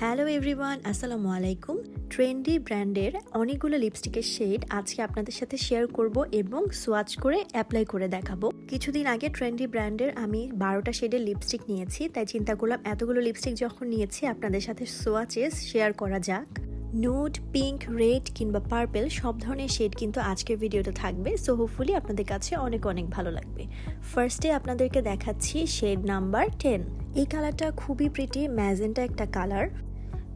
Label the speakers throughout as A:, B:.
A: Hello everyone আসসালামু আলাইকুম। Trendy ব্র্যান্ডের অনেকগুলো লিপস্টিকের শেড আজকে আপনাদের সাথে শেয়ার করব এবং সোয়াচ করে অ্যাপ্লাই করে দেখাবো। কিছুদিন আগে ট্রেন্ডি ব্র্যান্ডের আমি বারোটা শেডের লিপস্টিক নিয়েছি, তাই চিন্তা করলাম এতগুলো লিপস্টিক যখন নিয়েছি, আপনাদের সাথে সোয়াচেস শেয়ার করা যাক। নুড পিঙ্ক রেড কিংবা পার্পেল সব ধরনের শেড কিন্তু আজকের ভিডিওতে থাকবে। সো হোপফুলি আপনাদের কাছে অনেক অনেক ভালো লাগবে। ফার্স্টে আপনাদেরকে দেখাচ্ছি শেড নাম্বার টেন এই কালারটা খুবই প্রিটি ম্যাজেন্টা একটা কালার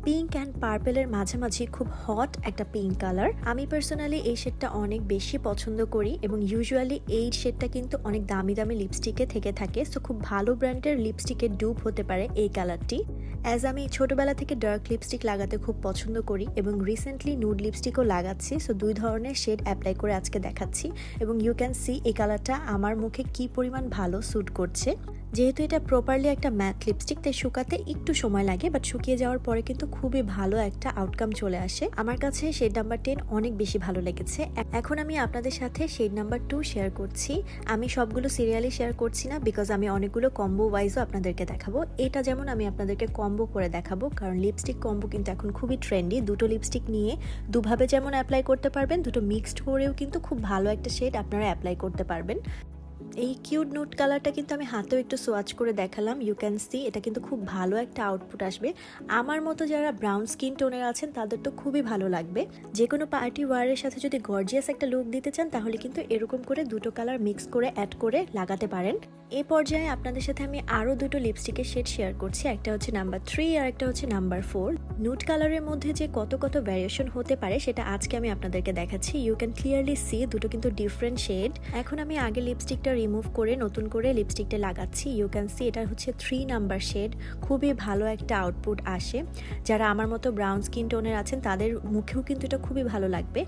A: পিঙ্ক অ্যান্ড পার্পেলের মাঝামাঝি খুব হট একটা পিঙ্ক কালার আমি পার্সোনালি এই শেডটা অনেক বেশি পছন্দ করি এবং ইউজুয়ালি এই শেডটা কিন্তু অনেক দামি দামি লিপস্টিকে থেকে থাকে। সো খুব ভালো ব্র্যান্ডের লিপস্টিকের ডুপ হতে পারে এই কালারটি অ্যাজ আমি ছোটোবেলা থেকে ডার্ক লিপস্টিক লাগাতে খুব পছন্দ করি এবং রিসেন্টলি নুড লিপস্টিকও লাগাচ্ছি সো দুই ধরনের শেড অ্যাপ্লাই করে আজকে দেখাচ্ছি এবং ইউ ক্যান সি এই কালারটা আমার মুখে কি পরিমাণ ভালো স্যুট করছে। যেহেতু এটা প্রপারলি একটা ম্যাথ লিপস্টিক তাই শুকাতে একটু সময় লাগে বাট শুকিয়ে যাওয়ার পরে কিন্তু খুবই ভালো একটা আউটকাম চলে আসে। আমার কাছে শেড নাম্বার টেন অনেক বেশি ভালো লেগেছে। এখন আমি আপনাদের সাথে শেড নাম্বার টু শেয়ার করছি। আমি সবগুলো সিরিয়ালি শেয়ার করছি না বিকজ আমি অনেকগুলো কম্বো ওয়াইজও আপনাদেরকে দেখাবো। এটা যেমন আমি আপনাদেরকে কম্বো করে দেখাবো, কারণ লিপস্টিক কম্বো কিন্তু এখন খুবই ট্রেন্ডি দুটো লিপস্টিক নিয়ে দুভাবে যেমন অ্যাপ্লাই করতে পারবেন, দুটো মিক্সড করেও কিন্তু খুব ভালো একটা শেড আপনারা অ্যাপ্লাই করতে পারবেন। এই কিউট নুট কালারটা কিন্তু আমি হাতেও একটু সোয়াচ করে দেখালাম ইউ ক্যান সি এটা কিন্তু খুব ভালো একটা আউটপুট আসবে। আমার মতো যারা ব্রাউন স্কিন টোনের আছেন, তাদের তো খুবই ভালো লাগবে। যে কোনো পার্টি ওয়ারের সাথে যদি গর্জিয়াস একটা লুক দিতে চান, তাহলে কিন্তু এরকম করে দুটো কালার মিক্স করে অ্যাড করে লাগাতে পারেন। এ পর্যায়ে আপনাদের সাথে আমি আরও দুটো লিপস্টিকের শেড শেয়ার করছি, একটা হচ্ছে নাম্বার থ্রি আর একটা হচ্ছে নাম্বার ফোর নুট কালারের মধ্যে যে কত কত ভ্যারিয়েশন হতে পারে, সেটা আজকে আমি আপনাদেরকে দেখাচ্ছি। ইউ ক্যান ক্লিয়ারলি সি দুটো কিন্তু ডিফারেন্ট শেড এখন আমি আগে লিপস্টিকটা রিমুভ করে নতুন করে লিপস্টিকটা লাগাচ্ছি। ইউ ক্যান সি এটা হচ্ছে থ্রি নাম্বার শেড খুবই ভালো একটা আউটপুট আসে। যারা আমার মতো ব্রাউন স্কিন টোনের আছেন, তাদের মুখেও কিন্তু এটা খুবই ভালো লাগবে।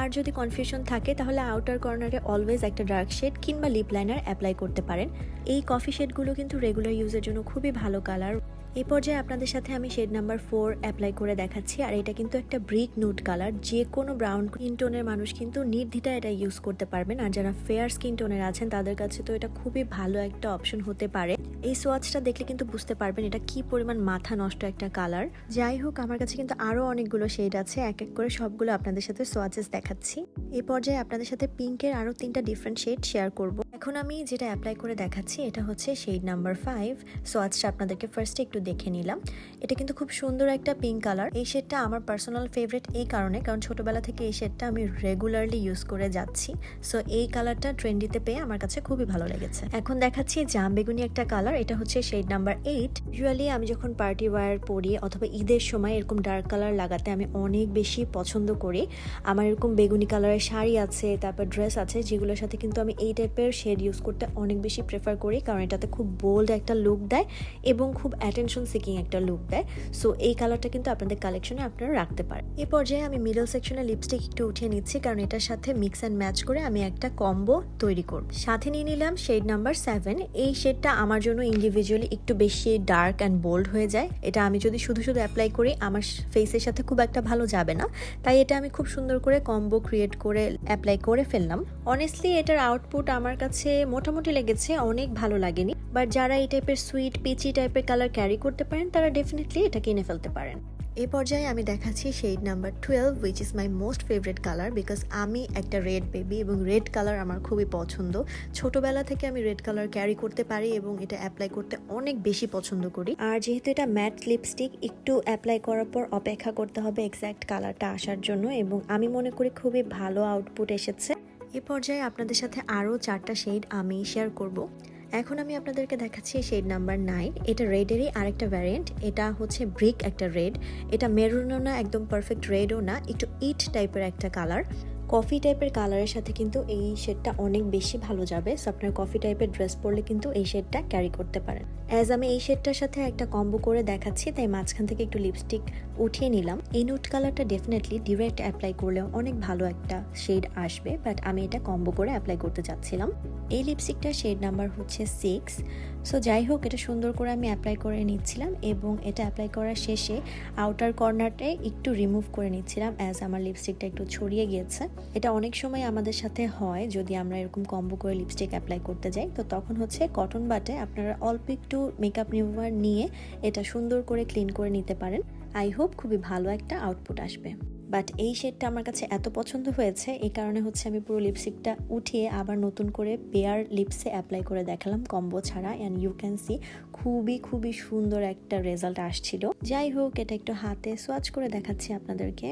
A: আর যদি কনফিউশন থাকে, তাহলে আউটার কর্নারে অলওয়েজ একটা ডার্ক শেড কিংবা লিপ লাইনার অ্যাপ্লাই করতে পারেন। এই কফি শেডগুলো কিন্তু রেগুলার ইউজের জন্য খুবই ভালো কালার এই পর্যায়ে আপনাদের সাথে আমি শেড নাম্বার ফোর অ্যাপ্লাই করে দেখাচ্ছি, আর এটা কিন্তু একটা ব্রিক নুট কালার। যে কোনো ব্রাউন স্কিন টোনের মানুষ কিন্তু নির্দ্বিধা এটা ইউজ করতে পারবেন, আর যারা ফেয়ার স্কিন টোনের আছেন, তাদের কাছে তো এটা খুবই ভালো একটা অপশন হতে পারে। এই সোয়াচটা দেখলে কিন্তু বুঝতে পারবেন এটা কি পরিমাণ মাথা নষ্ট একটা কালার। যাই হোক, আমার কাছে কিন্তু আরও অনেকগুলো শেড আছে, এক এক করে সবগুলো আপনাদের সাথে সোয়াচেস দেখাচ্ছি। এই পর্যায়ে আপনাদের সাথে পিঙ্কের আরও তিনটা ডিফারেন্ট শেড শেয়ার করব। এখন আমি যেটা অ্যাপ্লাই করে দেখাচ্ছি, এটা হচ্ছে শেড নাম্বার ফাইভ সোয়াচটা আপনাদেরকে ফার্স্টে একটু দেখে নিলাম। এটা কিন্তু খুব সুন্দর একটা পিঙ্ক কালার এই শেডটা আমার পার্সোনাল ফেভারিট এই কারণে, কারণ ছোটবেলা থেকে এই শেডটা আমি রেগুলারলি ইউজ করে যাচ্ছি। সো এই কালারটা ট্রেন্ডিতে পেয়ে আমার কাছে খুবই ভালো লেগেছে। এখন দেখাচ্ছি জাম বেগুনি একটা কালার এটা হচ্ছে শেড নাম্বার এইট ইউজুয়ালি আমি যখন পার্টি ওয়ার পরি অথবা ঈদের সময় এরকম ডার্ক কালার লাগাতে আমি অনেক বেশি পছন্দ করি। আমার এরকম বেগুনি কালারের শাড়ি আছে, তারপর ড্রেস আছে, যেগুলোর সাথে কিন্তু আমি এই টাইপের শেড ইউজ করতে অনেক বেশি প্রেফার করি, কারণ এটাতে খুব বোল্ড একটা লুক দেয় এবং খুব অ্যাটেনশন সিকিং একটা লুক দেয়। সো এই কালারটা কিন্তু আপনাদের কালেকশনে আপনারা রাখতে পারেন। এ পর্যায়ে আমি মিডল সেকশনে লিপস্টিক একটু উঠিয়ে নিচ্ছি, কারণ এটার সাথে মিক্স অ্যান্ড ম্যাচ করে আমি একটা কম্বো তৈরি করব। সাথে নিয়ে নিলাম শেড নাম্বার সেভেন এই শেডটা আমার জন্য ইন্ডিভিজুয়ালি একটু বেশি ডার্ক অ্যান্ড বোল্ড হয়ে যায়। এটা আমি যদি শুধু শুধু অ্যাপ্লাই করি, আমার ফেসের সাথে খুব একটা ভালো যাবে না। তাই এটা আমি খুব সুন্দর করে কম্বো ক্রিয়েট করে অ্যাপ্লাই করে ফেললাম। অনেস্টলি এটার আউটপুট আমার কাছে মোটামুটি লেগেছে অনেক ভালো লাগেনি। বাট যারা এই টাইপের সুইট পিচি টাইপের কালার ক্যারি করতে পারেন তারা ডেফিনেটলি এটা কিনে ফেলতে পারেন। এই পর্যায়ে আমি দেখাচ্ছি shade number twelve which is my most favourite colour because আমি একটা রেড বেবি এবং রেড কালার আমার খুবই পছন্দ। ছোটবেলা থেকে আমি রেড কালার ক্যারি করতে পারি এবং এটা অ্যাপ্লাই করতে অনেক বেশি পছন্দ করি। আর যেহেতু এটা ম্যাট লিপস্টিক একটু অ্যাপ্লাই করার পর অপেক্ষা করতে হবে এক্স্যাক্ট কালারটা আসার জন্য এবং আমি মনে করি খুবই ভালো আউটপুট এসেছে। এ পর্যায়ে আপনাদের সাথে আরও চারটা শেড আমি শেয়ার করব। এখন আমি আপনাদেরকে দেখাচ্ছি শেড নাম্বার নাইন। এটা রেডেরই আরেকটা ভ্যারিয়েন্ট এটা হচ্ছে ব্রিক একটা রেড এটা মেরুনও না, একদম পারফেক্ট রেডও না। একটু ইট টাইপের একটা কালার কফি টাইপের কালারের সাথে কিন্তু এই শেডটা অনেক বেশি ভালো যাবে। সো আপনার কফি টাইপের ড্রেস পরলে কিন্তু এই শেডটা ক্যারি করতে পারেন। অ্যাজ আমি এই শেডটার সাথে একটা কম্বো করে দেখাচ্ছি, তাই মাঝখান থেকে একটু লিপস্টিক উঠিয়ে নিলাম। এই নুট কালারটা ডেফিনেটলি ডিরেক্ট অ্যাপ্লাই করলেও অনেক ভালো একটা শেড আসবে বাট আমি এটা কম্বো করে অ্যাপ্লাই করতে চাচ্ছিলাম। এই লিপস্টিকটার শেড নাম্বার হচ্ছে সিক্স সো যাই হোক, এটা সুন্দর করে আমি অ্যাপ্লাই করে নিচ্ছিলাম এবং এটা অ্যাপ্লাই করার শেষে আউটার কর্নারটায় একটু রিমুভ করে নিচ্ছিলাম অ্যাজ আমার লিপস্টিকটা একটু ছড়িয়ে গিয়েছে। এটা অনেক সময় আমাদের সাথে হয় যদি আমরা এরকম কম্বো করে লিপস্টিক অ্যাপ্লাই করতে যাই, তো তখন হচ্ছে কটন বাটে আপনারা অল্প একটু মেকআপ রিমুভার নিয়ে এটা সুন্দর করে ক্লিন করে নিতে পারেন। আই হোপ খুবই ভালো একটা আউটপুট আসবে। বাট এই শেডটা আমার কাছে এত পছন্দ হয়েছে, এই কারণে হচ্ছে আমি পুরো লিপস্টিকটা উঠিয়ে আবার নতুন করে পেয়ার লিপসে অ্যাপ্লাই করে দেখালাম কম্বো ছাড়া অ্যান্ড ইউ ক্যান সি খুবই খুবই সুন্দর একটা রেজাল্ট আসছিল। যাই হোক, এটা একটু হাতে সোয়াচ করে দেখাচ্ছি আপনাদেরকে।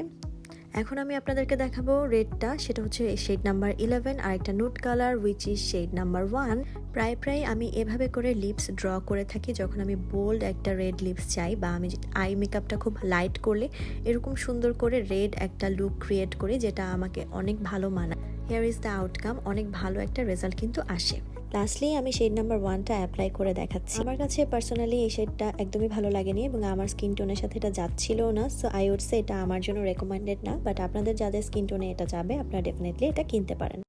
A: এখন আমি আপনাদেরকে দেখাবো রেডটা, সেটা হচ্ছে শেড নাম্বার ইলেভেন আর একটা nude colour which is shade number one প্রায় প্রায় আমি এভাবে করে লিপস ড্র করে থাকি, যখন আমি বোল্ড একটা রেড লিপস চাই বা আমি আই মেকআপটা খুব লাইট করলে, এরকম সুন্দর করে রেড একটা লুক ক্রিয়েট করি, যেটা আমাকে অনেক ভালো মানায়। হেয়ার ইজ দ্য আউটকাম অনেক ভালো একটা রেজাল্ট কিন্তু আসে। লাস্টলি আমি শেড নাম্বার ওয়ানটা অ্যাপ্লাই করে দেখাচ্ছি। আমার কাছে পার্সোনালি এই শেডটা একদমই ভালো লাগেনি এবং আমার স্কিন টোনের সাথে এটা যাচ্ছিল না। সো আই উড সে এটা আমার জন্য রেকমেন্ডেড না। বাট আপনাদের যাদের স্কিন টোনে এটা যাবে, আপনারা ডেফিনেটলি এটা কিনতে পারেন।